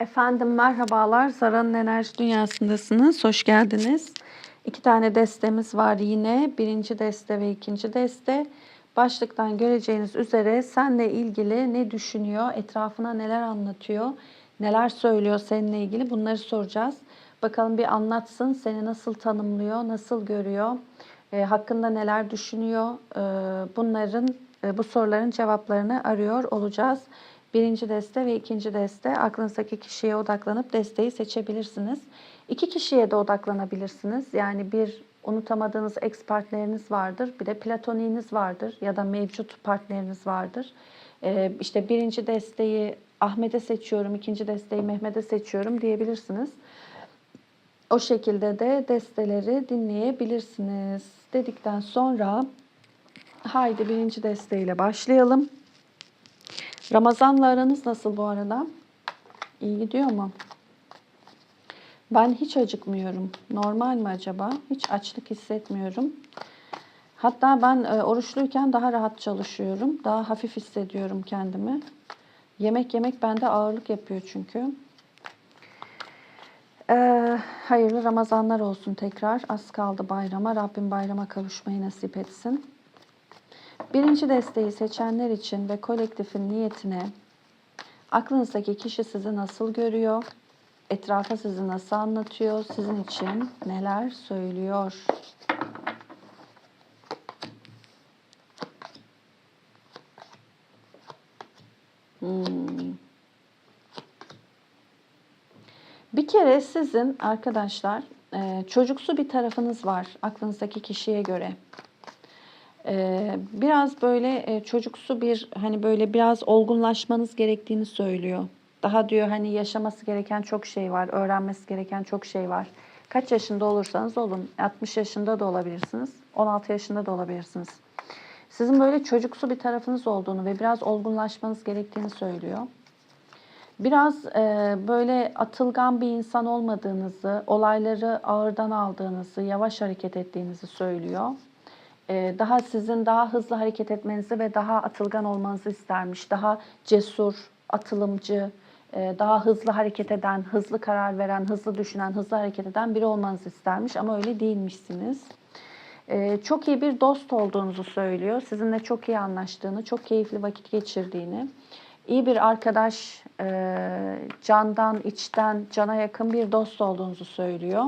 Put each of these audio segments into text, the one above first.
Efendim merhabalar. Zara'nın enerji dünyasındasınız. Hoş geldiniz. İki tane destemiz var yine. Birinci deste ve ikinci deste. Başlıktan göreceğiniz üzere senle ilgili ne düşünüyor, etrafına neler anlatıyor, neler söylüyor seninle ilgili bunları soracağız. Bakalım bir anlatsın, seni nasıl tanımlıyor, nasıl görüyor, e, hakkında neler düşünüyor. E, bunların, e, bu soruların cevaplarını arıyor olacağız. Birinci deste ve ikinci deste aklınızdaki kişiye odaklanıp desteği seçebilirsiniz. İki kişiye de odaklanabilirsiniz. Yani bir unutamadığınız ex partneriniz vardır, bir de platoniğiniz vardır ya da mevcut partneriniz vardır. Ee, işte birinci desteği Ahmet'e seçiyorum, ikinci desteği Mehmet'e seçiyorum diyebilirsiniz. O şekilde de desteleri dinleyebilirsiniz. Dedikten sonra haydi birinci desteğiyle başlayalım. Ramazan'la aranız nasıl bu arada? İyi gidiyor mu? Ben hiç acıkmıyorum. Normal mi acaba? Hiç açlık hissetmiyorum. Hatta ben e, oruçluyken daha rahat çalışıyorum. Daha hafif hissediyorum kendimi. Yemek yemek bende ağırlık yapıyor çünkü. Ee, hayırlı Ramazanlar olsun tekrar. Az kaldı bayrama. Rabbim bayrama kavuşmayı nasip etsin. Birinci desteği seçenler için ve kolektifin niyetine aklınızdaki kişi sizi nasıl görüyor? Etrafa sizi nasıl anlatıyor? Sizin için neler söylüyor? Hmm. Bir kere sizin arkadaşlar e, çocuksu bir tarafınız var aklınızdaki kişiye göre. Biraz böyle çocuksu bir hani böyle biraz olgunlaşmanız gerektiğini söylüyor. Daha diyor hani yaşaması gereken çok şey var, öğrenmesi gereken çok şey var. Kaç yaşında olursanız olun, 60 yaşında da olabilirsiniz, 16 yaşında da olabilirsiniz. Sizin böyle çocuksu bir tarafınız olduğunu ve biraz olgunlaşmanız gerektiğini söylüyor. Biraz e, böyle atılgan bir insan olmadığınızı, olayları ağırdan aldığınızı, yavaş hareket ettiğinizi söylüyor. E, daha sizin daha hızlı hareket etmenizi ve daha atılgan olmanızı istermiş. Daha cesur, atılımcı, e, daha hızlı hareket eden, hızlı karar veren, hızlı düşünen, hızlı hareket eden biri olmanızı istermiş ama öyle değilmişsiniz. E, çok iyi bir dost olduğunuzu söylüyor. Sizinle çok iyi anlaştığını, çok keyifli vakit geçirdiğini. iyi bir arkadaş, candan, içten, cana yakın bir dost olduğunuzu söylüyor.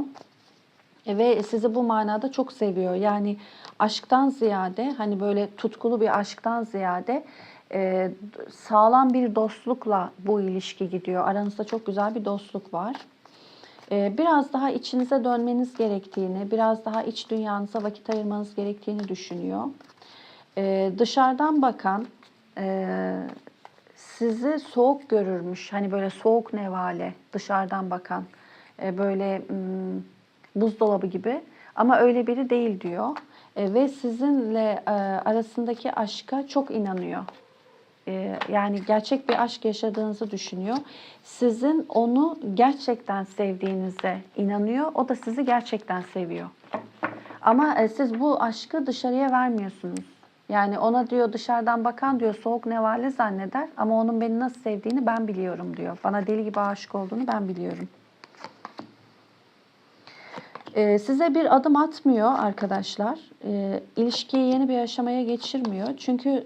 E, Ve sizi bu manada çok seviyor. Yani aşktan ziyade, hani böyle tutkulu bir aşktan ziyade e, sağlam bir dostlukla bu ilişki gidiyor. Aranızda çok güzel bir dostluk var. E, Biraz daha içinize dönmeniz gerektiğini, biraz daha iç dünyanıza vakit ayırmanız gerektiğini düşünüyor. E, Dışarıdan bakan, e, sizi soğuk görürmüş. Hani böyle soğuk nevale dışarıdan bakan. E, böyle hmm, buzdolabı gibi. Ama öyle biri değil diyor. E, ve sizinle e, arasındaki aşka çok inanıyor. E, yani gerçek bir aşk yaşadığınızı düşünüyor. Sizin onu gerçekten sevdiğinize inanıyor. O da sizi gerçekten seviyor. Ama e, siz bu aşkı dışarıya vermiyorsunuz. Yani ona diyor dışarıdan bakan diyor soğuk nevale zanneder ama onun beni nasıl sevdiğini ben biliyorum diyor. Bana deli gibi aşık olduğunu ben biliyorum. Ee, size bir adım atmıyor arkadaşlar. Ee, ilişkiyi yeni bir aşamaya geçirmiyor. Çünkü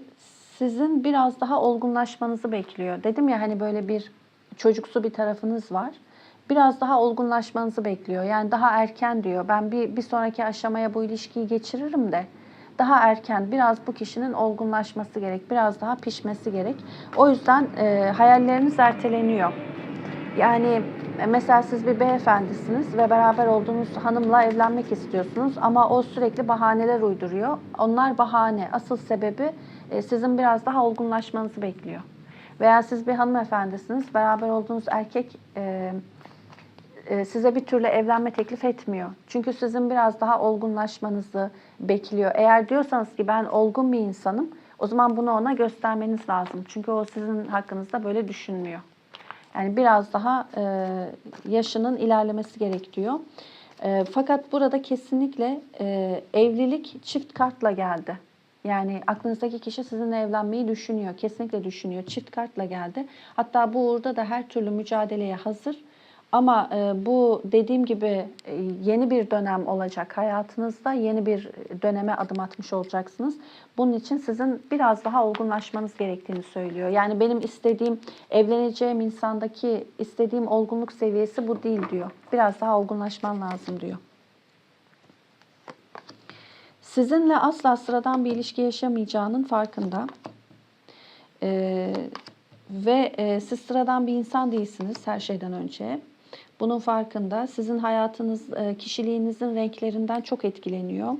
sizin biraz daha olgunlaşmanızı bekliyor. Dedim ya hani böyle bir çocuksu bir tarafınız var. Biraz daha olgunlaşmanızı bekliyor. Yani daha erken diyor. Ben bir, bir sonraki aşamaya bu ilişkiyi geçiririm de daha erken biraz bu kişinin olgunlaşması gerek. Biraz daha pişmesi gerek. O yüzden e, hayalleriniz erteleniyor. Yani e, mesela siz bir beyefendisiniz ve beraber olduğunuz hanımla evlenmek istiyorsunuz ama o sürekli bahaneler uyduruyor. Onlar bahane. Asıl sebebi e, sizin biraz daha olgunlaşmanızı bekliyor. Veya siz bir hanımefendisiniz, beraber olduğunuz erkek e, size bir türlü evlenme teklif etmiyor. Çünkü sizin biraz daha olgunlaşmanızı bekliyor. Eğer diyorsanız ki ben olgun bir insanım, o zaman bunu ona göstermeniz lazım. Çünkü o sizin hakkınızda böyle düşünmüyor. Yani biraz daha e, yaşının ilerlemesi gerek diyor. E, fakat burada kesinlikle e, evlilik çift kartla geldi. Yani aklınızdaki kişi sizinle evlenmeyi düşünüyor. Kesinlikle düşünüyor. Çift kartla geldi. Hatta bu uğurda da her türlü mücadeleye hazır. Ama e, bu dediğim gibi e, yeni bir dönem olacak hayatınızda. Yeni bir döneme adım atmış olacaksınız. Bunun için sizin biraz daha olgunlaşmanız gerektiğini söylüyor. Yani benim istediğim, evleneceğim insandaki istediğim olgunluk seviyesi bu değil diyor. Biraz daha olgunlaşman lazım diyor. Sizinle asla sıradan bir ilişki yaşamayacağının farkında. Ee, ve e, siz sıradan bir insan değilsiniz her şeyden önce. Bunun farkında. Sizin hayatınız, e, kişiliğinizin renklerinden çok etkileniyor.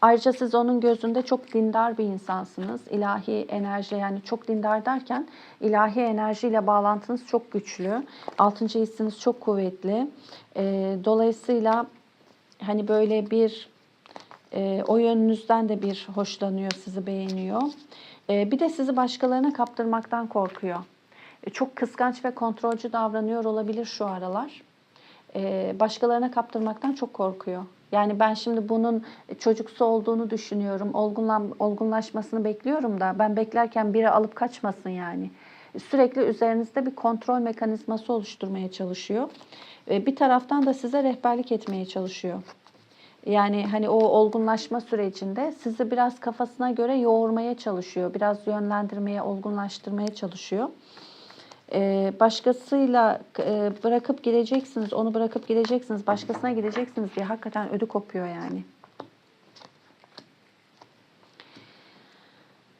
Ayrıca siz onun gözünde çok dindar bir insansınız. İlahi enerji yani çok dindar derken ilahi enerjiyle bağlantınız çok güçlü. Altıncı hissiniz çok kuvvetli. E, dolayısıyla hani böyle bir e, o yönünüzden de bir hoşlanıyor, sizi beğeniyor. Bir de sizi başkalarına kaptırmaktan korkuyor. E, çok kıskanç ve kontrolcü davranıyor olabilir şu aralar. E, başkalarına kaptırmaktan çok korkuyor. Yani ben şimdi bunun çocuksu olduğunu düşünüyorum. Olgunlan, olgunlaşmasını bekliyorum da ben beklerken biri alıp kaçmasın yani. Sürekli üzerinizde bir kontrol mekanizması oluşturmaya çalışıyor. E, bir taraftan da size rehberlik etmeye çalışıyor. Yani hani o olgunlaşma sürecinde sizi biraz kafasına göre yoğurmaya çalışıyor. Biraz yönlendirmeye, olgunlaştırmaya çalışıyor. Ee, başkasıyla e, bırakıp gideceksiniz, onu bırakıp gideceksiniz, başkasına gideceksiniz diye hakikaten ödü kopuyor yani.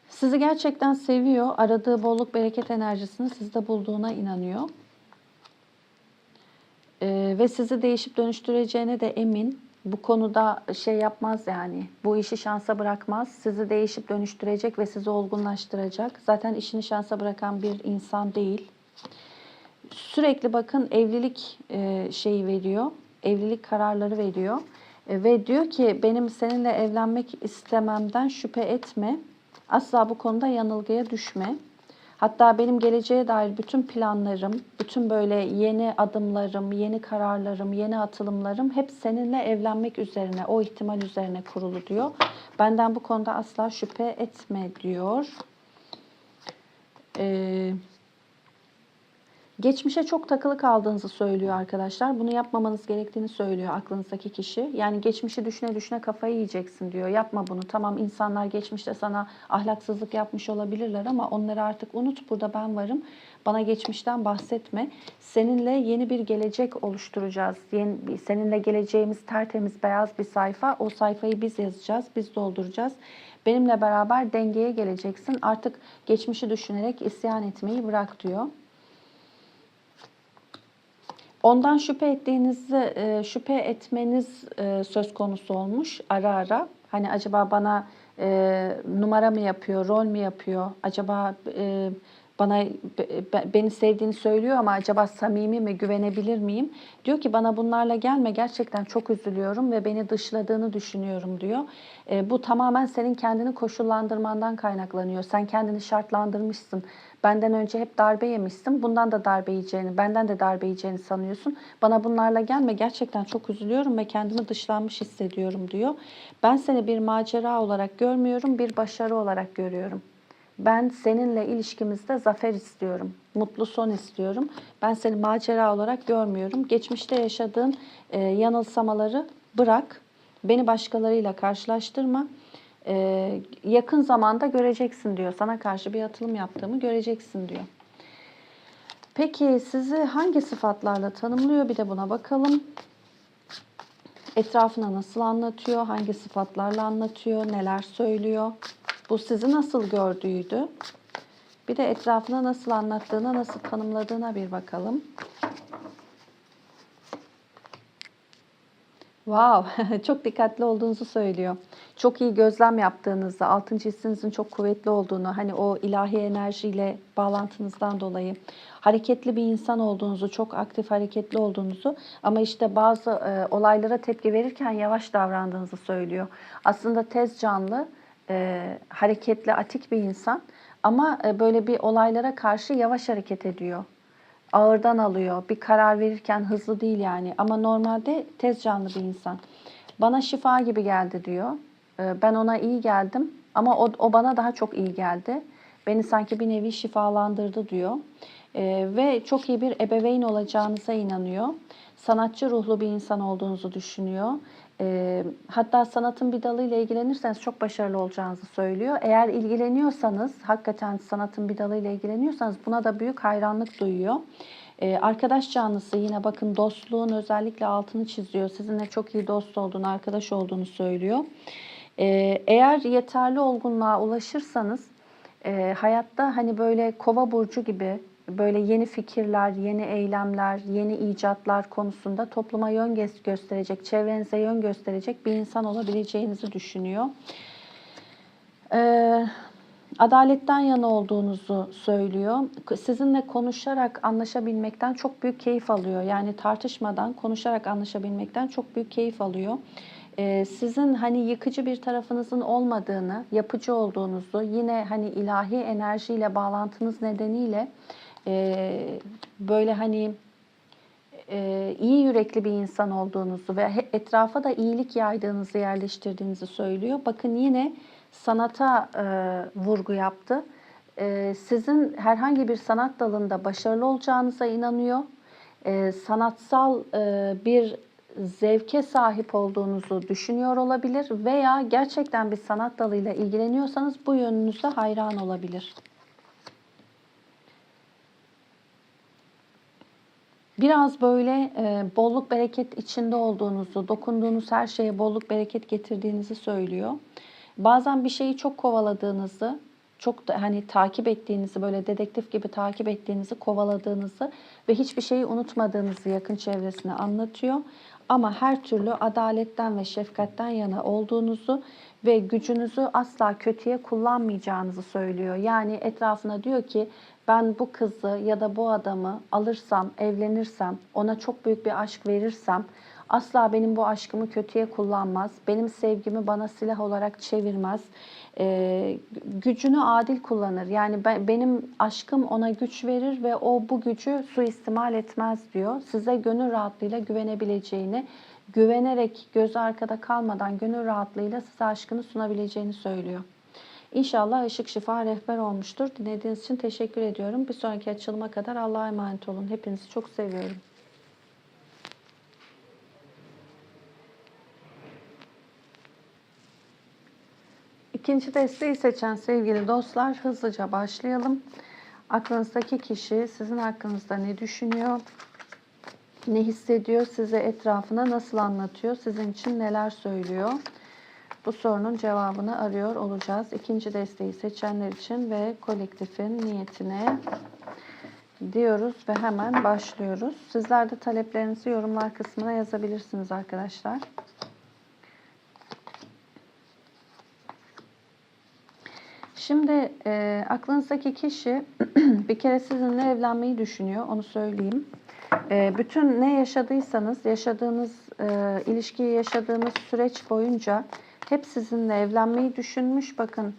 Sizi gerçekten seviyor. Aradığı bolluk bereket enerjisini sizde bulduğuna inanıyor. Ee, ve sizi değişip dönüştüreceğine de emin. Bu konuda şey yapmaz yani. Bu işi şansa bırakmaz. Sizi değişip dönüştürecek ve sizi olgunlaştıracak. Zaten işini şansa bırakan bir insan değil. Sürekli bakın evlilik e, şeyi veriyor. Evlilik kararları veriyor. E, ve diyor ki benim seninle evlenmek istememden şüphe etme. Asla bu konuda yanılgıya düşme. Hatta benim geleceğe dair bütün planlarım, bütün böyle yeni adımlarım, yeni kararlarım, yeni atılımlarım hep seninle evlenmek üzerine, o ihtimal üzerine kurulu diyor. Benden bu konuda asla şüphe etme diyor. Ee, Geçmişe çok takılı kaldığınızı söylüyor arkadaşlar. Bunu yapmamanız gerektiğini söylüyor aklınızdaki kişi. Yani geçmişi düşüne düşüne kafayı yiyeceksin diyor. Yapma bunu. Tamam insanlar geçmişte sana ahlaksızlık yapmış olabilirler ama onları artık unut. Burada ben varım. Bana geçmişten bahsetme. Seninle yeni bir gelecek oluşturacağız. Yeni, seninle geleceğimiz tertemiz beyaz bir sayfa. O sayfayı biz yazacağız, biz dolduracağız. Benimle beraber dengeye geleceksin. Artık geçmişi düşünerek isyan etmeyi bırak diyor. Ondan şüphe ettiğinizi, e, şüphe etmeniz e, söz konusu olmuş ara ara. Hani acaba bana e, numara mı yapıyor, rol mü yapıyor? Acaba bana beni sevdiğini söylüyor ama acaba samimi mi, güvenebilir miyim? Diyor ki bana bunlarla gelme gerçekten çok üzülüyorum ve beni dışladığını düşünüyorum diyor. bu tamamen senin kendini koşullandırmandan kaynaklanıyor. Sen kendini şartlandırmışsın. Benden önce hep darbe yemişsin. Bundan da darbe yiyeceğini, benden de darbe yiyeceğini sanıyorsun. Bana bunlarla gelme. Gerçekten çok üzülüyorum ve kendimi dışlanmış hissediyorum diyor. Ben seni bir macera olarak görmüyorum, bir başarı olarak görüyorum. Ben seninle ilişkimizde zafer istiyorum. Mutlu son istiyorum. Ben seni macera olarak görmüyorum. Geçmişte yaşadığın e, yanılsamaları bırak. Beni başkalarıyla karşılaştırma e, yakın zamanda göreceksin diyor. Sana karşı bir atılım yaptığımı göreceksin diyor. Peki sizi hangi sıfatlarla tanımlıyor? Bir de buna bakalım. Etrafına nasıl anlatıyor? Hangi sıfatlarla anlatıyor? Neler söylüyor? Bu sizi nasıl gördüğüydü? Bir de etrafına nasıl anlattığına, nasıl tanımladığına bir bakalım. Wow, çok dikkatli olduğunuzu söylüyor. Çok iyi gözlem yaptığınızı, altıncı hissinizin çok kuvvetli olduğunu, hani o ilahi enerjiyle bağlantınızdan dolayı hareketli bir insan olduğunuzu, çok aktif hareketli olduğunuzu ama işte bazı e, olaylara tepki verirken yavaş davrandığınızı söylüyor. Aslında tez canlı, e, hareketli, atik bir insan ama e, böyle bir olaylara karşı yavaş hareket ediyor ağırdan alıyor. Bir karar verirken hızlı değil yani. Ama normalde tez canlı bir insan. Bana şifa gibi geldi diyor. Ee, ben ona iyi geldim Ama o, o bana daha çok iyi geldi. Beni sanki bir nevi şifalandırdı diyor. Ee, ve çok iyi bir ebeveyn olacağınıza inanıyor. Sanatçı ruhlu bir insan olduğunuzu düşünüyor. Ee, hatta sanatın bir dalıyla ilgilenirseniz çok başarılı olacağınızı söylüyor. Eğer ilgileniyorsanız, hakikaten sanatın bir dalıyla ilgileniyorsanız buna da büyük hayranlık duyuyor. Ee, arkadaş canlısı yine bakın dostluğun özellikle altını çiziyor. Sizinle çok iyi dost olduğunu, arkadaş olduğunu söylüyor. Ee, eğer yeterli olgunluğa ulaşırsanız e, hayatta hani böyle kova burcu gibi böyle yeni fikirler, yeni eylemler, yeni icatlar konusunda topluma yön gö- gösterecek, çevrenize yön gösterecek bir insan olabileceğinizi düşünüyor. Ee, adaletten yana olduğunuzu söylüyor. Sizinle konuşarak anlaşabilmekten çok büyük keyif alıyor. Yani tartışmadan, konuşarak anlaşabilmekten çok büyük keyif alıyor. Ee, sizin hani yıkıcı bir tarafınızın olmadığını, yapıcı olduğunuzu, yine hani ilahi enerjiyle bağlantınız nedeniyle e, böyle hani e, iyi yürekli bir insan olduğunuzu ve etrafa da iyilik yaydığınızı, yerleştirdiğinizi söylüyor. Bakın yine sanata e, vurgu yaptı. E, sizin herhangi bir sanat dalında başarılı olacağınıza inanıyor. E, sanatsal e, bir zevke sahip olduğunuzu düşünüyor olabilir veya gerçekten bir sanat dalıyla ilgileniyorsanız bu yönünüze hayran olabilir. Biraz böyle e, bolluk bereket içinde olduğunuzu, dokunduğunuz her şeye bolluk bereket getirdiğinizi söylüyor. Bazen bir şeyi çok kovaladığınızı, çok da hani takip ettiğinizi, böyle dedektif gibi takip ettiğinizi, kovaladığınızı ve hiçbir şeyi unutmadığınızı yakın çevresine anlatıyor. Ama her türlü adaletten ve şefkatten yana olduğunuzu ve gücünüzü asla kötüye kullanmayacağınızı söylüyor. Yani etrafına diyor ki ben bu kızı ya da bu adamı alırsam, evlenirsem, ona çok büyük bir aşk verirsem asla benim bu aşkımı kötüye kullanmaz. Benim sevgimi bana silah olarak çevirmez. Ee, gücünü adil kullanır. Yani ben, benim aşkım ona güç verir ve o bu gücü suistimal etmez diyor. Size gönül rahatlığıyla güvenebileceğini, güvenerek gözü arkada kalmadan gönül rahatlığıyla size aşkını sunabileceğini söylüyor. İnşallah ışık şifa rehber olmuştur. Dinlediğiniz için teşekkür ediyorum. Bir sonraki açılıma kadar Allah'a emanet olun. Hepinizi çok seviyorum. İkinci desteği seçen sevgili dostlar hızlıca başlayalım. Aklınızdaki kişi sizin hakkınızda ne düşünüyor? Ne hissediyor? Size etrafına nasıl anlatıyor? Sizin için neler söylüyor? Bu sorunun cevabını arıyor olacağız. İkinci desteği seçenler için ve kolektifin niyetine diyoruz ve hemen başlıyoruz. Sizler de taleplerinizi yorumlar kısmına yazabilirsiniz arkadaşlar. Şimdi e, aklınızdaki kişi bir kere sizinle evlenmeyi düşünüyor, onu söyleyeyim. E, bütün ne yaşadıysanız, yaşadığınız e, ilişkiyi yaşadığınız süreç boyunca hep sizinle evlenmeyi düşünmüş. Bakın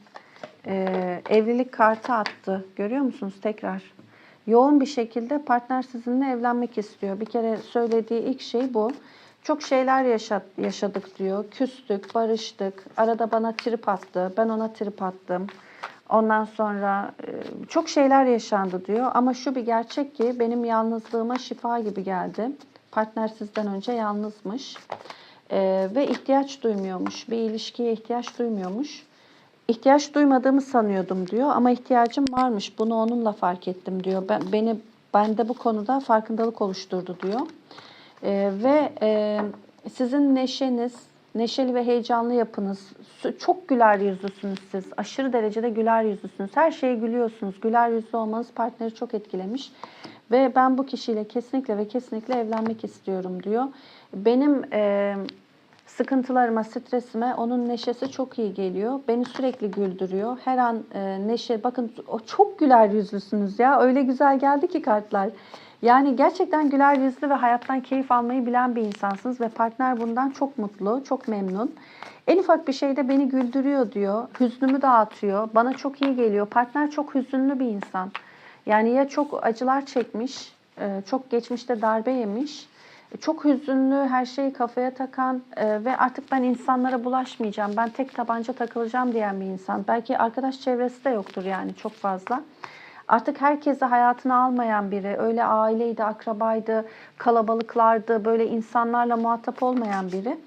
e, evlilik kartı attı. Görüyor musunuz tekrar? Yoğun bir şekilde partner sizinle evlenmek istiyor. Bir kere söylediği ilk şey bu. Çok şeyler yaşat, yaşadık diyor. Küstük, barıştık. Arada bana trip attı. Ben ona trip attım. Ondan sonra e, çok şeyler yaşandı diyor. Ama şu bir gerçek ki benim yalnızlığıma şifa gibi geldi. Partner sizden önce yalnızmış. Ee, ve ihtiyaç duymuyormuş. Bir ilişkiye ihtiyaç duymuyormuş. İhtiyaç duymadığımı sanıyordum diyor ama ihtiyacım varmış. Bunu onunla fark ettim diyor. Ben beni bende bu konuda farkındalık oluşturdu diyor. Ee, ve e, sizin neşeniz, neşeli ve heyecanlı yapınız, çok güler yüzlüsünüz siz. Aşırı derecede güler yüzlüsünüz. Her şeye gülüyorsunuz. Güler yüzlü olmanız partneri çok etkilemiş. Ve ben bu kişiyle kesinlikle ve kesinlikle evlenmek istiyorum diyor. Benim e, sıkıntılarıma, stresime onun neşesi çok iyi geliyor. Beni sürekli güldürüyor. Her an e, neşe, bakın o çok güler yüzlüsünüz ya. Öyle güzel geldi ki kartlar. Yani gerçekten güler yüzlü ve hayattan keyif almayı bilen bir insansınız ve partner bundan çok mutlu, çok memnun. En ufak bir şeyde beni güldürüyor diyor. Hüznümü dağıtıyor. Bana çok iyi geliyor. Partner çok hüzünlü bir insan. Yani ya çok acılar çekmiş, e, çok geçmişte darbe yemiş Çok hüzünlü, her şeyi kafaya takan e, ve artık ben insanlara bulaşmayacağım, ben tek tabanca takılacağım diyen bir insan. Belki arkadaş çevresi de yoktur yani çok fazla. Artık herkesi hayatına almayan biri, öyle aileydi, akrabaydı, kalabalıklardı, böyle insanlarla muhatap olmayan biri.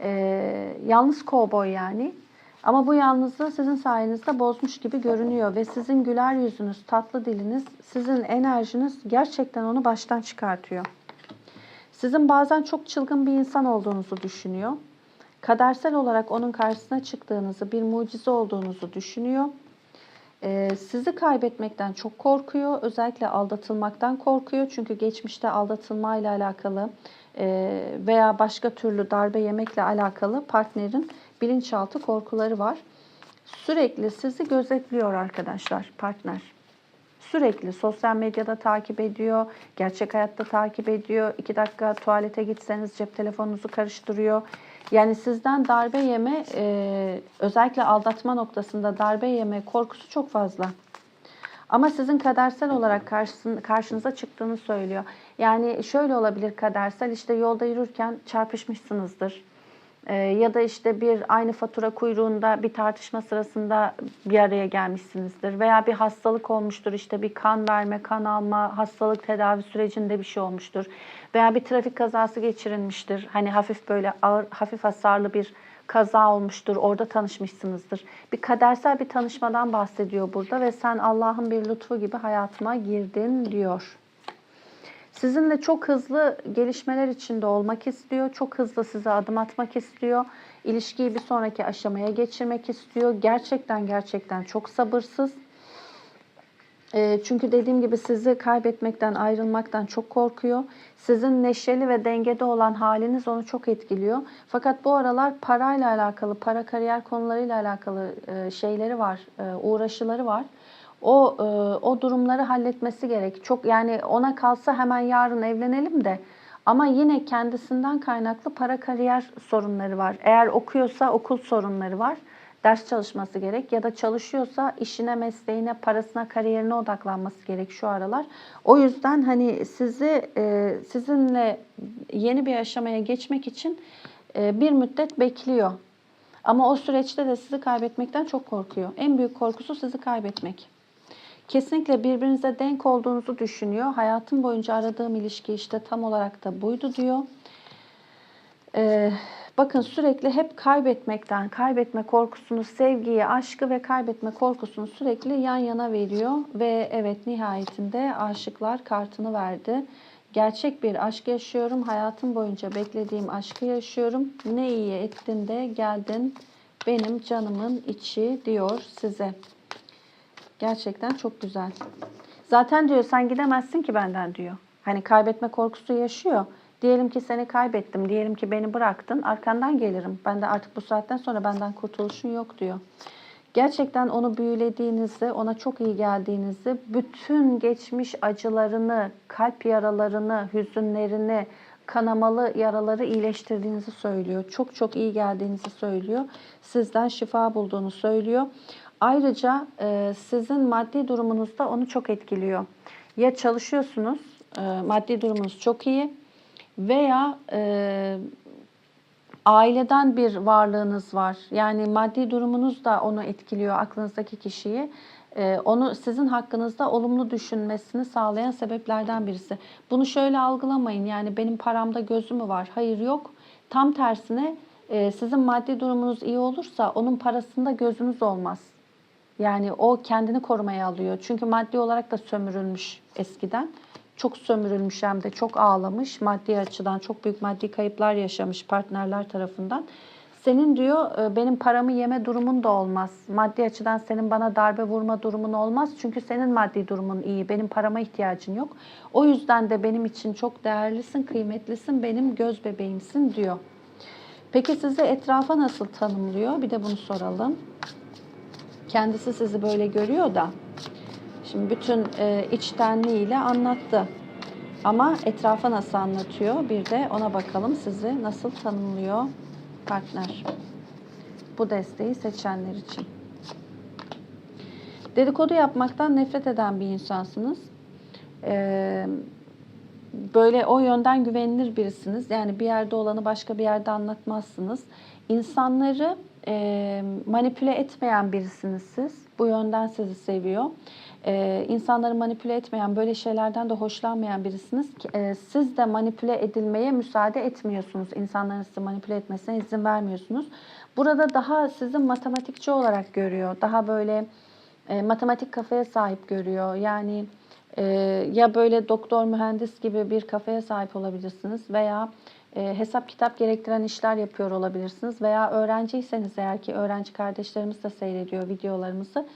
Ee, yalnız kovboy yani. Ama bu yalnızlığı sizin sayenizde bozmuş gibi görünüyor ve sizin güler yüzünüz, tatlı diliniz, sizin enerjiniz gerçekten onu baştan çıkartıyor. Sizin bazen çok çılgın bir insan olduğunuzu düşünüyor. Kadersel olarak onun karşısına çıktığınızı, bir mucize olduğunuzu düşünüyor. Ee, sizi kaybetmekten çok korkuyor. Özellikle aldatılmaktan korkuyor. Çünkü geçmişte aldatılmayla alakalı e, veya başka türlü darbe yemekle alakalı partnerin bilinçaltı korkuları var. Sürekli sizi gözetliyor arkadaşlar partner. Sürekli sosyal medyada takip ediyor, gerçek hayatta takip ediyor. İki dakika tuvalete gitseniz cep telefonunuzu karıştırıyor. Yani sizden darbe yeme, e, özellikle aldatma noktasında darbe yeme korkusu çok fazla. Ama sizin kadersel olarak karşınıza çıktığını söylüyor. Yani şöyle olabilir kadersel, işte yolda yürürken çarpışmışsınızdır. Ee, ya da işte bir aynı fatura kuyruğunda bir tartışma sırasında bir araya gelmişsinizdir. Veya bir hastalık olmuştur, işte bir kan verme, kan alma, hastalık tedavi sürecinde bir şey olmuştur. Veya bir trafik kazası geçirilmiştir. Hani hafif böyle ağır, hafif hasarlı bir kaza olmuştur, orada tanışmışsınızdır. Bir kadersel bir tanışmadan bahsediyor burada ve sen Allah'ın bir lütfu gibi hayatıma girdin diyor. Sizinle çok hızlı gelişmeler içinde olmak istiyor. Çok hızlı size adım atmak istiyor. İlişkiyi bir sonraki aşamaya geçirmek istiyor. Gerçekten gerçekten çok sabırsız. E, çünkü dediğim gibi sizi kaybetmekten, ayrılmaktan çok korkuyor. Sizin neşeli ve dengede olan haliniz onu çok etkiliyor. Fakat bu aralar parayla alakalı, para kariyer konularıyla alakalı e, şeyleri var, e, uğraşıları var. O e, o durumları halletmesi gerek. Çok yani ona kalsa hemen yarın evlenelim de ama yine kendisinden kaynaklı para kariyer sorunları var. Eğer okuyorsa okul sorunları var. Ders çalışması gerek ya da çalışıyorsa işine, mesleğine, parasına, kariyerine odaklanması gerek şu aralar. O yüzden hani sizi e, sizinle yeni bir aşamaya geçmek için e, bir müddet bekliyor. Ama o süreçte de sizi kaybetmekten çok korkuyor. En büyük korkusu sizi kaybetmek. Kesinlikle birbirinize denk olduğunuzu düşünüyor. Hayatım boyunca aradığım ilişki işte tam olarak da buydu diyor. Ee, bakın sürekli hep kaybetmekten, kaybetme korkusunu, sevgiyi, aşkı ve kaybetme korkusunu sürekli yan yana veriyor. Ve evet nihayetinde aşıklar kartını verdi. Gerçek bir aşk yaşıyorum. Hayatım boyunca beklediğim aşkı yaşıyorum. Ne iyi ettin de geldin benim canımın içi diyor size. Gerçekten çok güzel. Zaten diyor sen gidemezsin ki benden diyor. Hani kaybetme korkusu yaşıyor. Diyelim ki seni kaybettim, diyelim ki beni bıraktın, arkandan gelirim. Ben de artık bu saatten sonra benden kurtuluşun yok diyor. Gerçekten onu büyülediğinizi, ona çok iyi geldiğinizi, bütün geçmiş acılarını, kalp yaralarını, hüzünlerini, kanamalı yaraları iyileştirdiğinizi söylüyor. Çok çok iyi geldiğinizi söylüyor. Sizden şifa bulduğunu söylüyor. Ayrıca e, sizin maddi durumunuz da onu çok etkiliyor. Ya çalışıyorsunuz, e, maddi durumunuz çok iyi veya e, aileden bir varlığınız var. Yani maddi durumunuz da onu etkiliyor aklınızdaki kişiyi. E, onu sizin hakkınızda olumlu düşünmesini sağlayan sebeplerden birisi. Bunu şöyle algılamayın. Yani benim paramda gözü mü var? Hayır yok. Tam tersine e, sizin maddi durumunuz iyi olursa onun parasında gözünüz olmaz. Yani o kendini korumaya alıyor. Çünkü maddi olarak da sömürülmüş eskiden. Çok sömürülmüş hem de çok ağlamış. Maddi açıdan çok büyük maddi kayıplar yaşamış partnerler tarafından. Senin diyor e, benim paramı yeme durumun da olmaz. Maddi açıdan senin bana darbe vurma durumun olmaz. Çünkü senin maddi durumun iyi. Benim parama ihtiyacın yok. O yüzden de benim için çok değerlisin, kıymetlisin, benim göz bebeğimsin diyor. Peki sizi etrafa nasıl tanımlıyor? Bir de bunu soralım. Kendisi sizi böyle görüyor da. Şimdi bütün e, içtenliğiyle anlattı. Ama etrafa nasıl anlatıyor? Bir de ona bakalım sizi nasıl tanımlıyor partner. Bu desteği seçenler için. Dedikodu yapmaktan nefret eden bir insansınız. Ee, böyle o yönden güvenilir birisiniz. Yani bir yerde olanı başka bir yerde anlatmazsınız. İnsanları e, manipüle etmeyen birisiniz siz. Bu yönden sizi seviyor. E, insanları manipüle etmeyen, böyle şeylerden de hoşlanmayan birisiniz. E, siz de manipüle edilmeye müsaade etmiyorsunuz. İnsanların sizi manipüle etmesine izin vermiyorsunuz. Burada daha sizi matematikçi olarak görüyor. Daha böyle e, matematik kafaya sahip görüyor. Yani e, ya böyle doktor, mühendis gibi bir kafaya sahip olabilirsiniz veya e, hesap kitap gerektiren işler yapıyor olabilirsiniz veya öğrenciyseniz eğer ki öğrenci kardeşlerimiz de seyrediyor videolarımızı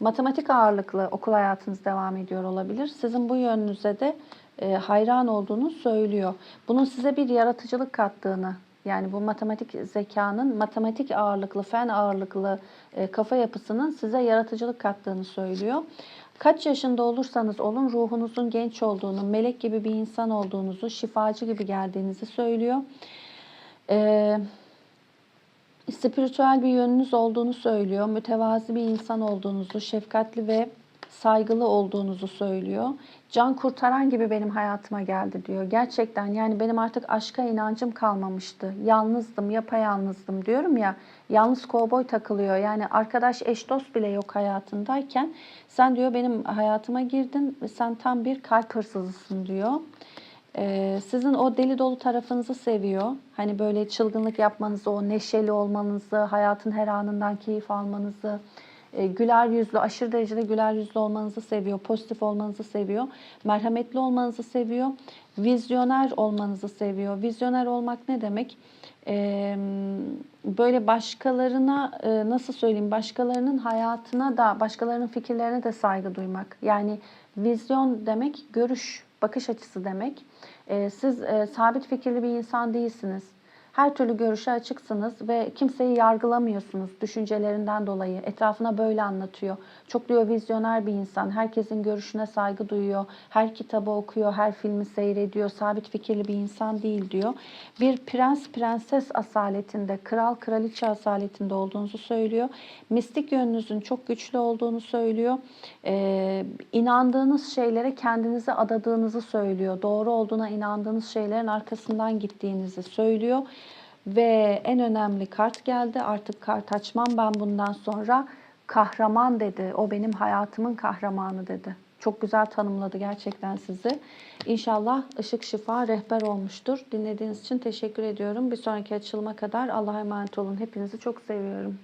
matematik ağırlıklı okul hayatınız devam ediyor olabilir. Sizin bu yönünüze de e, hayran olduğunu söylüyor. Bunun size bir yaratıcılık kattığını yani bu matematik zekanın matematik ağırlıklı, fen ağırlıklı e, kafa yapısının size yaratıcılık kattığını söylüyor. Kaç yaşında olursanız olun ruhunuzun genç olduğunu, melek gibi bir insan olduğunuzu, şifacı gibi geldiğinizi söylüyor. Ee, spiritüel bir yönünüz olduğunu söylüyor. Mütevazi bir insan olduğunuzu, şefkatli ve saygılı olduğunuzu söylüyor. Can kurtaran gibi benim hayatıma geldi diyor. Gerçekten yani benim artık aşka inancım kalmamıştı. Yalnızdım, yapayalnızdım diyorum ya. Yalnız kovboy takılıyor. Yani arkadaş, eş, dost bile yok hayatındayken sen diyor benim hayatıma girdin sen tam bir kalp hırsızısın diyor. Ee, sizin o deli dolu tarafınızı seviyor. Hani böyle çılgınlık yapmanızı, o neşeli olmanızı, hayatın her anından keyif almanızı, güler yüzlü, aşırı derecede güler yüzlü olmanızı seviyor, pozitif olmanızı seviyor, merhametli olmanızı seviyor, vizyoner olmanızı seviyor. Vizyoner olmak ne demek? Ee, böyle başkalarına e, nasıl söyleyeyim, başkalarının hayatına da, başkalarının fikirlerine de saygı duymak. Yani vizyon demek görüş, bakış açısı demek. Siz e, sabit fikirli bir insan değilsiniz. Her türlü görüşe açıksınız ve kimseyi yargılamıyorsunuz düşüncelerinden dolayı. Etrafına böyle anlatıyor. Çok diyor vizyoner bir insan. Herkesin görüşüne saygı duyuyor. Her kitabı okuyor, her filmi seyrediyor. Sabit fikirli bir insan değil diyor. Bir prens prenses asaletinde, kral kraliçe asaletinde olduğunuzu söylüyor. Mistik yönünüzün çok güçlü olduğunu söylüyor. Ee, inandığınız şeylere kendinizi adadığınızı söylüyor. Doğru olduğuna inandığınız şeylerin arkasından gittiğinizi söylüyor. Ve en önemli kart geldi. Artık kart açmam ben bundan sonra. Kahraman dedi. O benim hayatımın kahramanı dedi. Çok güzel tanımladı gerçekten sizi. İnşallah ışık şifa rehber olmuştur. Dinlediğiniz için teşekkür ediyorum. Bir sonraki açılıma kadar Allah'a emanet olun. Hepinizi çok seviyorum.